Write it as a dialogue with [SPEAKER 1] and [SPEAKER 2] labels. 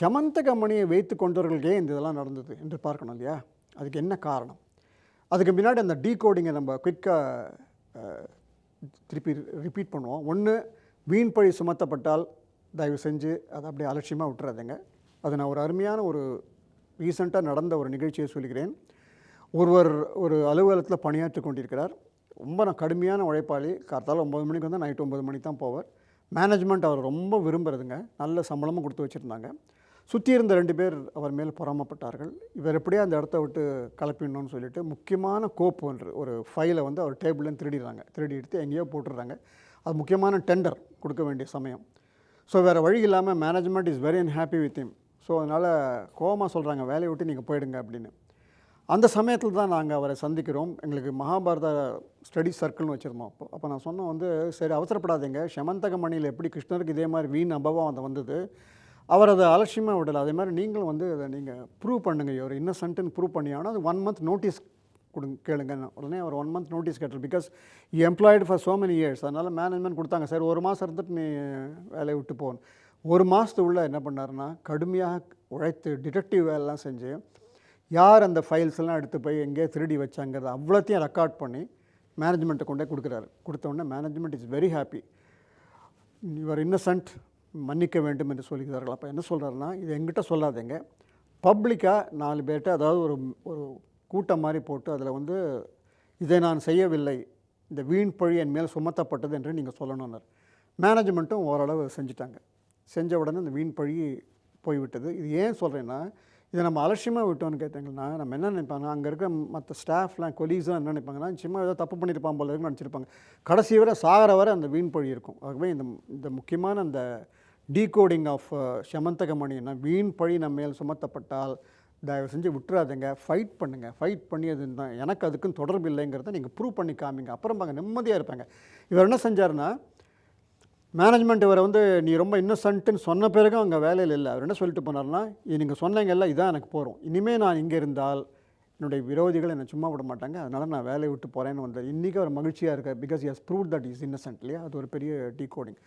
[SPEAKER 1] சமந்தகமணியை வைத்து கொண்டவர்களுக்கே இந்த இதெல்லாம் நடந்தது என்று பார்க்கணும் இல்லையா? அதுக்கு என்ன காரணம்? அதுக்கு முன்னாடி அந்த டீகோடிங்கை நம்ம குயிக்காக திருப்பி ரிப்பீட் பண்ணுவோம். ஒன்று வீண் பழி சுமத்தப்பட்டால் தயவு செஞ்சு அதை அப்படியே அலட்சியமாக விட்டுறாதுங்க. அது நான் ஒரு அருமையான ஒரு ரீசண்டாக நடந்த ஒரு நிகழ்ச்சியை சொல்கிறேன். ஒருவர் ஒரு அலுவலகத்தில் பணியாற்றி கொண்டிருக்கிறார். ரொம்ப நான் கடுமையான உழைப்பாளி. கார்த்தால ஒம்பது மணிக்கு வந்து நைட்டு ஒம்பது மணிக்கு தான் போவார். மேனேஜ்மெண்ட் அவர் ரொம்ப விரும்புறதுங்க. நல்ல சம்பளமும் கொடுத்து வச்சுருந்தாங்க. சுற்றி இருந்த ரெண்டு பேர் அவர் மேல் பொறாமப்பட்டார்கள். இவர் எப்படியே அந்த இடத்த விட்டு கலப்பிடணும்னு சொல்லிட்டு முக்கியமான கோப்பு ஒன்று ஒரு ஃபைலை வந்து அவர் டேபிள்லேருந்து திருடிடுறாங்க. திருடி எடுத்து எங்கேயோ போட்டுடுறாங்க. அது முக்கியமான டெண்டர் கொடுக்க வேண்டிய சமயம். ஸோ வேறு வழி இல்லாமல் management is very unhappy with him so அதனால் கோவமாக சொல்கிறாங்க வேலையை விட்டு நீங்கள் போயிடுங்க அப்படின்னு. அந்த சமயத்தில் தான் நாங்கள் அவரை சந்திக்கிறோம். எங்களுக்கு மகாபாரத ஸ்டடி சர்க்கிள்னு வச்சுருந்தோம். அப்போ அப்போ நான் சொன்னோம் வந்து சரி அவசரப்படாதீங்க. சமந்தகமணியில் எப்படி கிருஷ்ணருக்கு இதே மாதிரி வீண் அபவம் அந்த வந்தது அவர் அதை அலட்சியமாக விடலை. அதே மாதிரி நீங்களும் வந்து அதை நீங்கள் ப்ரூவ் பண்ணுங்கள் இவர் இன்னசென்ட்டுன்னு ப்ரூவ் பண்ணியானா அது ஒன் மந்த் நோட்டீஸ் கொடுங்க கேளுங்க. உடனே அவர் ஒன் மந்த் நோட்டீஸ் கேட்டார். Because employed for so many years அதனால் மேனேஜ்மெண்ட் கொடுத்தாங்க. சார் ஒரு மாதம் இருந்துட்டு நீ வேலையை விட்டு போகணும் ஒரு மாதத்துக்குள்ளே என்ன பண்ணாருன்னா கடுமையாக உழைத்து டிடெக்டிவ் வேலைலாம் செஞ்சு யார் அந்த ஃபைல்ஸ் எல்லாம் எடுத்து போய் எங்கேயோ திருடி வச்சாங்கிறத அவ்வளோத்தையும் ரெக்கார்ட் பண்ணி மேனேஜ்மெண்ட்டை கொண்டே கொடுக்குறாரு. கொடுத்த உடனே management is very happy your innocent மன்னிக்க வேண்டும் என்று சொல்கிறார்கள். அப்போ என்ன சொல்கிறாருன்னா இது எங்கிட்ட சொல்லாதீங்க. பப்ளிக்காக நாலு பேர்கிட்ட அதாவது ஒரு ஒரு கூட்டம் மாதிரி போட்டு அதில் வந்து இதை நான் செய்யவில்லை. இந்த வீண் பழி என் மேல் சுமத்தப்பட்டது என்று நீங்கள் சொல்லணும்னார். மேனேஜ்மெண்ட்டும் ஓரளவு செஞ்சுட்டாங்க. செஞ்ச உடனே இந்த வீண் பழி போய்விட்டது. இது ஏன் சொல்கிறேன்னா இதை நம்ம அலட்சியமாக விட்டோம்னு கேட்டிங்கன்னா நம்ம என்ன நினைப்பாங்க? அங்கே இருக்கிற மற்ற ஸ்டாஃப்லாம் கொலீக்ஸ்லாம் என்ன நினைப்பாங்கன்னா சும்மா ஏதோ தப்பு பண்ணியிருப்பான் போல இருக்குன்னு நினச்சிருப்பாங்க. கடைசி வரை சாகிற வரை அந்த வீண் பழி இருக்கும். ஆகவே இந்த இந்த முக்கியமான அந்த டீகோடிங் ஆஃப் uh, சமந்தகமணினா வீண் பழி நம்ம மேல் சுமத்தப்பட்டால் தயவு செஞ்சு விட்டுறாதுங்க. ஃபைட் பண்ணுங்கள் ஃபைட் பண்ணி அது தான். எனக்கு அதுக்கும் தொடர்பு இல்லைங்கிறத நீங்கள் ப்ரூவ் பண்ணி காமிங்க. அப்புறம் பாங்க நிம்மதியாக இருப்பாங்க. இவர் என்ன செஞ்சாருன்னா மேனேஜ்மெண்ட் இவரை வந்து நீ ரொம்ப இன்னசென்ட்டுன்னு சொன்ன பிறகு அங்கே வேலையில் இல்லை. அவர் என்ன சொல்லிட்டு போனார்னா நீங்கள் சொன்னீங்கல்ல இதான் எனக்கு போகிறோம் இனிமேல் நான் இங்கே இருந்தால் என்னுடைய விரோதிகள் என்னை சும்மா விட மாட்டாங்க. அதனால் நான் வேலையை விட்டு போகிறேன்னு வந்தார். இன்றைக்கி அவர் மகிழ்ச்சியாக இருக்கார். Because has prove that is innocent இல்லையா? அது ஒரு பெரிய டீ கோடிங்